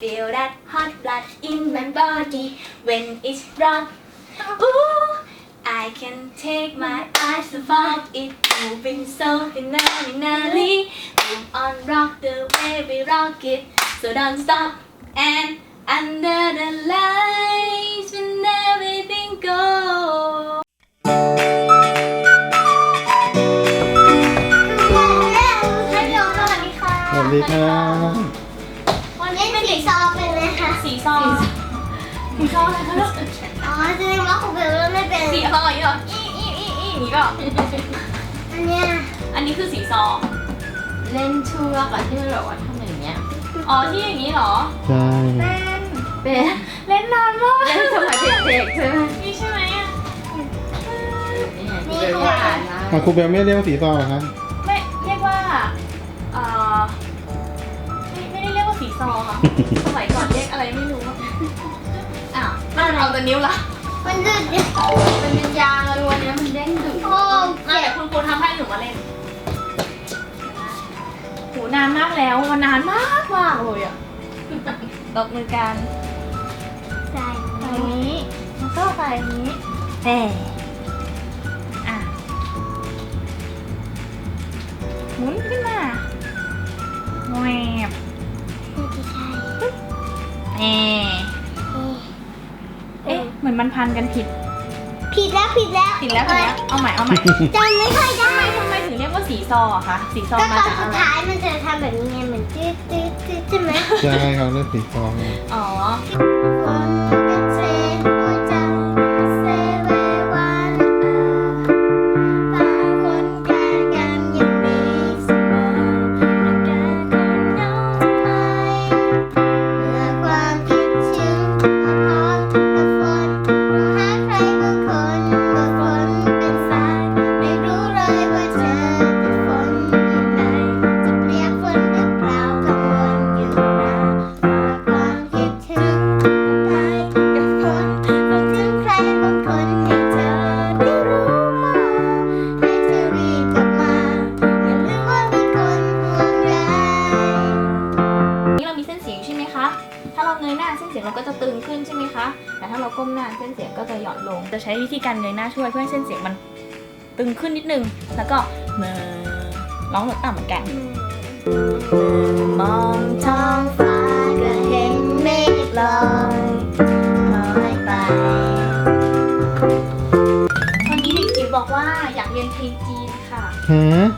Feel that hot blood in my body when it's rock. Ooh, I can take my eyes off it, moving so phenomenally. Move on, rock the way we rock it, so don't stop. And under the lights, when everything goes. Hello, สวัสดีครับ สีซองสีซองอะไรคะอ๋อแสดงว่าของเบลไม่เป็น สีซองอย่างนี้เหรออีอีอีอีอย่างนี้ก็อันเนี้ยอันนี้คือสีซองเล่นเชือกอะที่มันแบบว่าทำอย่างเงี้ย อ๋อที่อย่างนี้เหรอ ใช่เล่นเป็นเล่นนานมากเล่นสมัยเด็กๆใช่ไหมนี่ใช่ไหมอะนี่ไงเดี๋ยวอ่านนะอะครูเบลไม่เรียกว่าสีซองเหรอครับไม่เรียกว่าเอ่อไม่ไม่ได้เรียกว่าสีซองค่ะสมัย เอาแต่นิ้วละมันดืดมันเป็นยางอะรวนเนี้ยมันเด้งดึงโอ้อะเดี๋ยวคุณครูทำให้หนูมาเล่นโหนานมากแล้วมันนานมากมากเลยอะตบมือกันใส่ใส่อย่างนี้แล้วก็ใส่อย่างนี้แหมอะหมุนขึ้นมาแหวบที่ใช่แหมเอ๊ะเห มือนมันพันกันผิดผิดแล้วผิดแล้วผิดแล้วผิดแล้วเอาใหม่เอาใหม่จำไม่ค่อยได้ทำไมถึงเรียกว่าสีซออะคะสีซอก็มาตอนจากสุอะดไรท้ายมันจะทำแบบนี้ไงเหมือนจืดจืดจืดใช่ไหมใช่เขาเรียกสีซองอ๋อค เราเงยหน้าเส้นเสียงเราก็จะตึงขึ้นใช่ไหมคะ แต่ถ้าเราก้มหน้าเส้นเสียงก็จะหย่อนลง จะใช้วิธีการเงยหน้าช่วยเพื่อให้เส้นเสียงมันตึงขึ้นนิดนึง แล้วก็เมอร้องโน้ตต่ำเหมือนกันมองท้องฟ้าก็เห็นเมฆลอยลอยไปวันนี้เด็กจิ๋วบอกว่าอยากเรียนเพลงจีนค่ะฮะไม่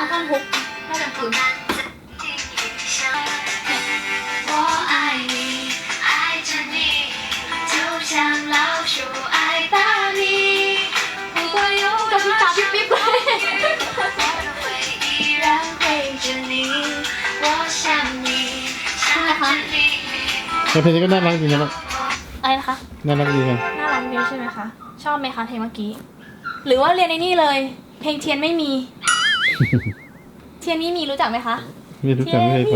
างท่อนฮุกน่าจะคุณเพลงนี้ก็น่ารักจดีนะอะไรนะคะ น่ารักดีไงน่ารักดีใช่ไหมคะ ชอบไหมคะเพลงเมื่อกี้ หรือว่าเรียนในนี่เลย เพลงเทียนไม่มี เทียนมีมีรู้จักไหมคะไม่รู้จักไม่เค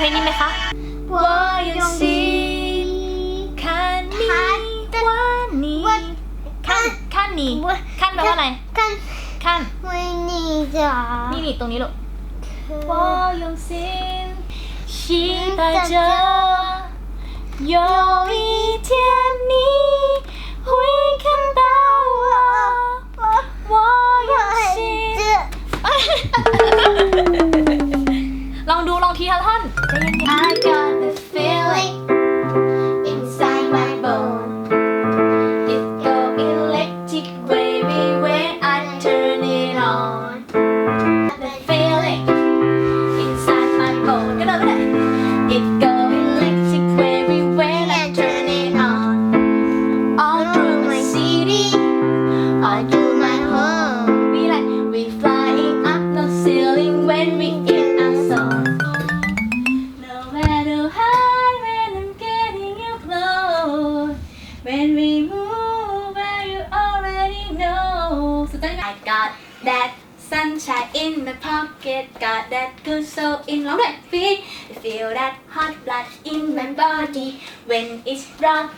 เอาเพลงนี้ไหมคะ我用心看你ว่า你ขั้นขั้นนี้ขั้นแปลว่าอะไร กัน ขั้น ไม่นี่จ้า นี่นี่ตรงนี้ลูก我用心 期待着有一天你 thing. I got that sunshine in my pocket, got that good soul in my that feet. Feel that hot blood in my body when it's rock.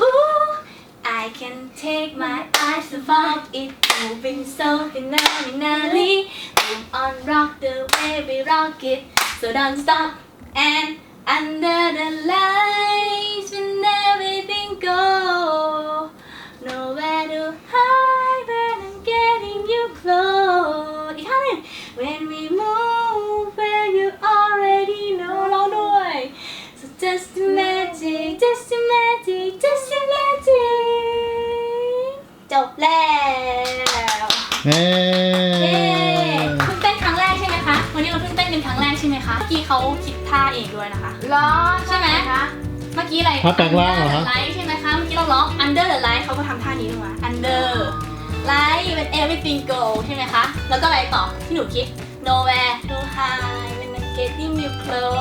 Ooh, I can take my eyes off it, moving so phenomenally. Move on, rock the way we rock it, so don't stop and under the light. คิดท่าเองด้วยนะคะ ล้อใช่ไหม คะเมื่อกี้อะไรถ้าแปลงร่างเหรอ Under ฮะ the light ใช่ไหมคะ เมื่อกี้เราร้อง under the light เขาก็ทำท่านี้ลงมา under light when everything go ใช่ไหมคะ แล้วก็อะไรต่อที่หนูคิด nowhere to hide when I'm getting you close